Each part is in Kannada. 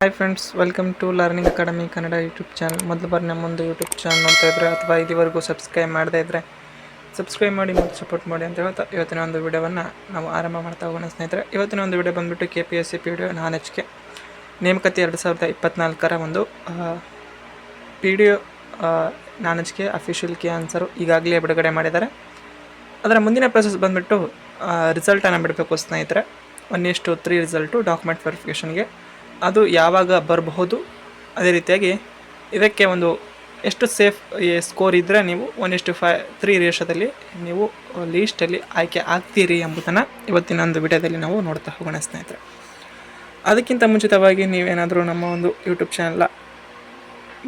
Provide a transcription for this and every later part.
Friends welcome to learning academy Kannada YouTube channel ಮೊದಲು ಬಾರಿ ನಮ್ಮೊಂದು ಯೂಟ್ಯೂಬ್ ಚಾನಲ್ ನೋಡ್ತಾ ಇದ್ರೆ ಅಥವಾ ಇದುವರೆಗೂ ಸಬ್ಸ್ಕ್ರೈಬ್ ಮಾಡದೇ ಇದ್ದರೆ ಸಬ್ಸ್ಕ್ರೈಬ್ ಮಾಡಿ ಮತ್ತು ಸಪೋರ್ಟ್ ಮಾಡಿ ಅಂತ ಹೇಳ್ತಾ ಇವತ್ತಿನ ಒಂದು ವಿಡಿಯೋವನ್ನು ನಾವು ಆರಂಭ ಮಾಡ್ತಾ ಹೋಗೋಣ ಸ್ನೇಹಿತರೆ. ಇವತ್ತಿನ ಒಂದು ವಿಡಿಯೋ ಬಂದುಬಿಟ್ಟು K P S C P D non H K ನೇಮಕಾತಿ ಎರಡು ಸಾವಿರದ ಇಪ್ಪತ್ನಾಲ್ಕರ ಒಂದು P D non H K official key answer ಈಗಾಗಲೇ ಬಿಡುಗಡೆ ಮಾಡಿದ್ದಾರೆ. ಅದರ ಮುಂದಿನ ಪ್ರೊಸೆಸ್ ಬಂದುಬಿಟ್ಟು ರಿಸಲ್ಟನ್ನು ಬಿಡಬೇಕು ಸ್ನೇಹಿತರೆ. ಒನ್ ಇಷ್ಟು ತ್ರೀ ರಿಸಲ್ಟು ಡಾಕ್ಯುಮೆಂಟ್ ವೆರಿಫಿಕೇಷನ್ಗೆ ಅದು ಯಾವಾಗ ಬರಬಹುದು? ಅದೇ ರೀತಿಯಾಗಿ ಇದಕ್ಕೆ ಒಂದು ಎಷ್ಟು ಸೇಫ್ ಸ್ಕೋರ್ ಇದ್ದರೆ ನೀವು ಒನ್ ಇಷ್ಟು ಫೈ ತ್ರೀ ರೇಷದಲ್ಲಿ ನೀವು ಲೀಸ್ಟಲ್ಲಿ ಆಯ್ಕೆ ಆಗ್ತೀರಿ ಎಂಬುದನ್ನು ಇವತ್ತಿನ ಒಂದು ವಿಡಿಯೋದಲ್ಲಿ ನಾವು ನೋಡ್ತಾ ಹೋಗೋಣ ಸ್ನೇಹಿತರೆ. ಅದಕ್ಕಿಂತ ಮುಂಚಿತವಾಗಿ ನೀವೇನಾದರೂ ನಮ್ಮ ಒಂದು ಯೂಟ್ಯೂಬ್ ಚಾನಲ್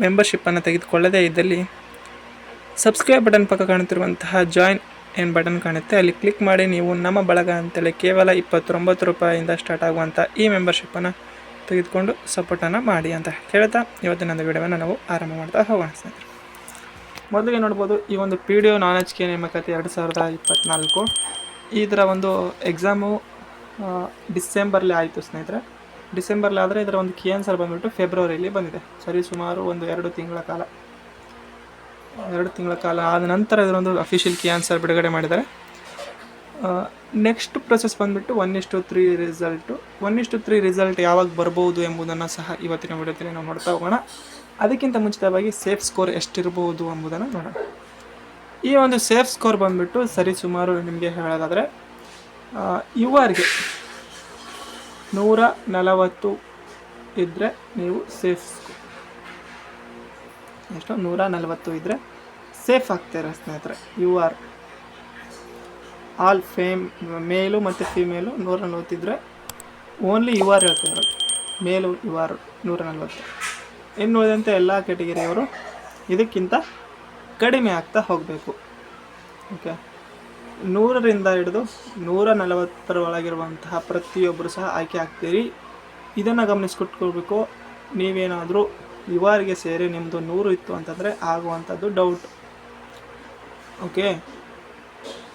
ಮೆಂಬರ್ಶಿಪ್ಪನ್ನು ತೆಗೆದುಕೊಳ್ಳದೇ ಇದ್ದಲ್ಲಿ ಸಬ್ಸ್ಕ್ರೈಬ್ ಬಟನ್ ಪಕ್ಕ ಕಾಣುತ್ತಿರುವಂತಹ ಜಾಯಿನ್ ಏನು ಬಟನ್ ಕಾಣುತ್ತೆ. ಅಲ್ಲಿ ಕ್ಲಿಕ್ ಮಾಡಿ ನೀವು ನಮ್ಮ ಬಳಗ ಅಂತೇಳಿ ಕೇವಲ ಇಪ್ಪತ್ತೊಂಬತ್ತು ರೂಪಾಯಿಂದ ಸ್ಟಾರ್ಟ್ ಆಗುವಂಥ ಈ ಮೆಂಬರ್ಶಿಪ್ಪನ್ನು ತೆಗೆದುಕೊಂಡು ಸಪೋರ್ಟನ್ನು ಮಾಡಿ ಅಂತ ಹೇಳ್ತಾ ಇವತ್ತಿನ ಒಂದು ವಿಡಿಯೋವನ್ನು ನಾವು ಆರಂಭ ಮಾಡ್ತಾ ಹೋಗೋಣ ಸ್ನೇಹಿತರೆ. ಮೊದಲಿಗೆ ನೋಡ್ಬೋದು, ಈ ಒಂದು P D O non H K ನೇಮಕಾತಿ ಎರಡು ಸಾವಿರದ ಇಪ್ಪತ್ತ್ನಾಲ್ಕು ಇದರ ಒಂದು ಎಕ್ಸಾಮು ಡಿಸೆಂಬರ್ಲಿ ಆಯಿತು ಸ್ನೇಹಿತರೆ. ಡಿಸೆಂಬರ್ಲಿ ಆದರೆ ಇದರ ಒಂದು ಕಿ ಆನ್ಸರ್ ಬಂದುಬಿಟ್ಟು ಫೆಬ್ರವರಿಯಲ್ಲಿ ಬಂದಿದೆ. ಸರಿ, ಸುಮಾರು ಒಂದು ಎರಡು ತಿಂಗಳ ಕಾಲ. ಎರಡು ತಿಂಗಳ ಕಾಲ ಆದ ನಂತರ ಇದರೊಂದು ಅಫಿಷಿಯಲ್ ಕಿ ಆನ್ಸರ್ ಬಿಡುಗಡೆ ಮಾಡಿದ್ದಾರೆ. ನೆಕ್ಸ್ಟ್ ಪ್ರೊಸೆಸ್ ಬಂದುಬಿಟ್ಟು ಒನ್ ಇಷ್ಟು ತ್ರೀ ರಿಸಲ್ಟು ಒನ್ ಇಷ್ಟು ತ್ರೀ ರಿಸಲ್ಟ್ ಯಾವಾಗ ಬರ್ಬೋದು ಎಂಬುದನ್ನು ಸಹ ಇವತ್ತಿನ ವಿಡಿಯೋದಲ್ಲಿ ನಾವು ನೋಡ್ತಾ ಹೋಗೋಣ. ಅದಕ್ಕಿಂತ ಮುಂಚಿತವಾಗಿ ಸೇಫ್ ಸ್ಕೋರ್ ಎಷ್ಟಿರ್ಬೋದು ಎಂಬುದನ್ನು ನೋಡೋಣ. ಈ ಒಂದು ಸೇಫ್ ಸ್ಕೋರ್ ಬಂದುಬಿಟ್ಟು ಸರಿ ಸುಮಾರು ನಿಮಗೆ ಹೇಳೋದಾದರೆ ಯು ಆರ್ಗೆ ನೂರ ನಲವತ್ತು ಇದ್ದರೆ ನೀವು ಸೇಫ್ ಎಷ್ಟು? ನೂರ ನಲವತ್ತು ಇದ್ದರೆ ಸೇಫ್ ಆಗ್ತಾರೆ ಸ್ನೇಹಿತರೆ? ಯು ಆರ್ ಆಲ್ ಫೇಮ್, ಮೇಲು ಮತ್ತು ಫೀಮೇಲು ನೂರ ನಲ್ವತ್ತಿದ್ರೆ ಓನ್ಲಿ ಯು ಆರ್ ಹೇಳ್ತಾ ಇರೋದು. ಮೇಲು, ಯು ಆರ್ ನೂರ ನಲ್ವತ್ತು ಇನ್ನು ಉಳಿದಂತೆ ಎಲ್ಲ ಕೆಟಗಿರಿಯವರು ಇದಕ್ಕಿಂತ ಕಡಿಮೆ ಆಗ್ತಾ ಹೋಗಬೇಕು. ಓಕೆ ನೂರರಿಂದ ಹಿಡಿದು ನೂರ ನಲವತ್ತರ ಒಳಗಿರುವಂತಹ ಪ್ರತಿಯೊಬ್ಬರು ಸಹ ಆಯ್ಕೆ ಆಗ್ತೀರಿ. ಇದನ್ನು ಗಮನಿಸ್ಕೊಟ್ಕೊಳ್ಬೇಕು. ನೀವೇನಾದರೂ ಯುವಾರಿಗೆ ಸೇರಿ ನಿಮ್ಮದು ನೂರು ಇತ್ತು ಅಂತಂದರೆ ಆಗುವಂಥದ್ದು ಡೌಟ್ ಓಕೆ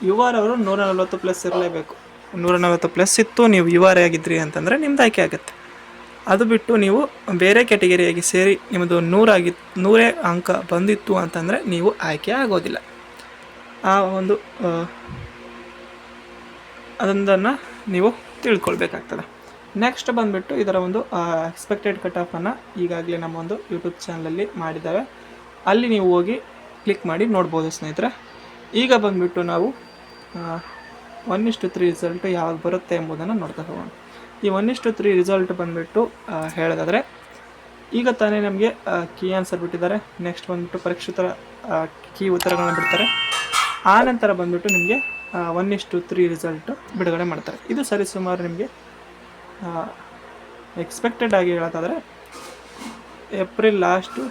ಯು ಆರ್ ಅವರು ನೂರ ನಲ್ವತ್ತು ಪ್ಲಸ್ ಇರಲೇಬೇಕು. ನೂರ ನಲ್ವತ್ತು ಪ್ಲಸ್ ಇತ್ತು ನೀವು ಯು ಆರ್ ಆಗಿದ್ರಿ ಅಂತಂದರೆ ನಿಮ್ದು ಆಯ್ಕೆ ಆಗುತ್ತೆ. ಅದು ಬಿಟ್ಟು ನೀವು ಬೇರೆ ಕ್ಯಾಟಗರಿಯಾಗಿ ಸೇರಿ ನಿಮ್ಮದು ನೂರಾಗಿ ನೂರೇ ಅಂಕ ಬಂದಿತ್ತು ಅಂತಂದರೆ ನೀವು ಆಯ್ಕೆ ಆಗೋದಿಲ್ಲ. ಆ ಒಂದು ಅದೊಂದನ್ನು ನೀವು ತಿಳ್ಕೊಳ್ಬೇಕಾಗ್ತದೆ. ನೆಕ್ಸ್ಟ್ ಬಂದುಬಿಟ್ಟು ಇದರ ಒಂದು ಎಕ್ಸ್ಪೆಕ್ಟೆಡ್ ಕಟ್ ಆಫನ್ನು ಈಗಾಗಲೇ ನಮ್ಮ ಒಂದು ಯೂಟ್ಯೂಬ್ ಚಾನಲಲ್ಲಿ ಮಾಡಿದ್ದಾವೆ. ಅಲ್ಲಿ ನೀವು ಹೋಗಿ ಕ್ಲಿಕ್ ಮಾಡಿ ನೋಡ್ಬೋದು ಸ್ನೇಹಿತರೆ. ಈಗ ಬಂದುಬಿಟ್ಟು ನಾವು ಒನ್ ಇಷ್ಟು ತ್ರೀ ರಿಸಲ್ಟ್ ಯಾವಾಗ ಬರುತ್ತೆ ಎಂಬುದನ್ನು ನೋಡ್ತಾ ಹೋಗೋಣ. ಈ ಒನ್ ಇಷ್ಟು ತ್ರೀ ರಿಸಲ್ಟ್ ಬಂದುಬಿಟ್ಟು ಹೇಳೋದಾದರೆ, ಈಗ ತಾನೇ ನಮಗೆ ಕೀ ಆನ್ಸರ್ ಬಿಟ್ಟಿದ್ದಾರೆ. ನೆಕ್ಸ್ಟ್ ಬಂದುಬಿಟ್ಟು ಪರೀಕ್ಷಿತರ ಕೀ ಉತ್ತರಗಳನ್ನು ಬಿಡ್ತಾರೆ. ಆ ನಂತರ ಬಂದುಬಿಟ್ಟು ನಿಮಗೆ ಒನ್ ಇಷ್ಟು ತ್ರೀ ರಿಸಲ್ಟು ಬಿಡುಗಡೆ ಮಾಡ್ತಾರೆ. ಇದು ಸರಿಸುಮಾರು ನಿಮಗೆ ಎಕ್ಸ್ಪೆಕ್ಟೆಡ್ ಆಗಿ ಹೇಳೋದಾದರೆ ಏಪ್ರಿಲ್ ಲಾಸ್ಟು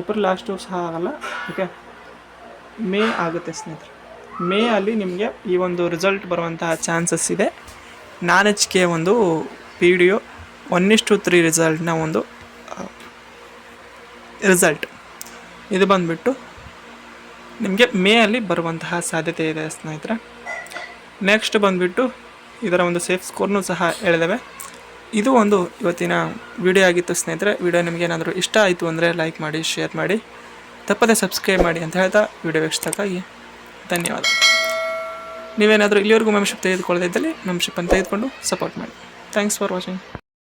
ಏಪ್ರಿಲ್ ಲಾಸ್ಟು ಸಹ ಆಗಲ್ಲ ಓಕೆ ಮೇ ಆಗುತ್ತೆ ಸ್ನೇಹಿತರೆ. ಮೇ ಅಲ್ಲಿ ನಿಮಗೆ ಈ ಒಂದು ರಿಸಲ್ಟ್ ಬರುವಂತಹ ಚಾನ್ಸಸ್ ಇದೆ. ನಾನ್ ಎಚ್ ಕೆ ಒಂದು ಪಿ ಡಿ ಒ ಒನ್ ಇಷ್ಟು ತ್ರೀ ರಿಸಲ್ಟ್ನ ಒಂದು ರಿಸಲ್ಟ್ ಇದು ಬಂದುಬಿಟ್ಟು ನಿಮಗೆ ಮೇ ಅಲ್ಲಿ ಬರುವಂತಹ ಸಾಧ್ಯತೆ ಇದೆ ಸ್ನೇಹಿತರೆ. ನೆಕ್ಸ್ಟ್ ಬಂದುಬಿಟ್ಟು ಇದರ ಒಂದು ಸೇಫ್ ಸ್ಕೋರ್ನು ಸಹ ಹೇಳಿದ್ದೇವೆ ಇದು ಒಂದು ಇವತ್ತಿನ ವಿಡಿಯೋ ಆಗಿತ್ತು ಸ್ನೇಹಿತರೆ. ವಿಡಿಯೋ ನಿಮಗೆ ಏನಾದರೂ ಇಷ್ಟ ಆಯಿತು ಅಂದರೆ ಲೈಕ್ ಮಾಡಿ ಶೇರ್ ಮಾಡಿ. ತಪ್ಪದೆ ಸಬ್ಸ್ಕ್ರೈಬ್ ಮಾಡಿ ಅಂತ ಹೇಳ್ತಾ ವಿಡಿಯೋ ವೀಕ್ಷಕ್ಕಾಗಿ ಧನ್ಯವಾದ. ನೀವೇನಾದರೂ ಇಲ್ಲಿವರೆಗೂ ಮೆಂಬರ್ಶಿಪ್ ತೆಗೆದುಕೊಳ್ಳದಿದ್ದಲ್ಲಿ ಮೆಂಬರ್ಶಿಪ್ಪನ್ನು ತೆಗೆದುಕೊಂಡು ಸಪೋರ್ಟ್ ಮಾಡಿ. Thanks for watching.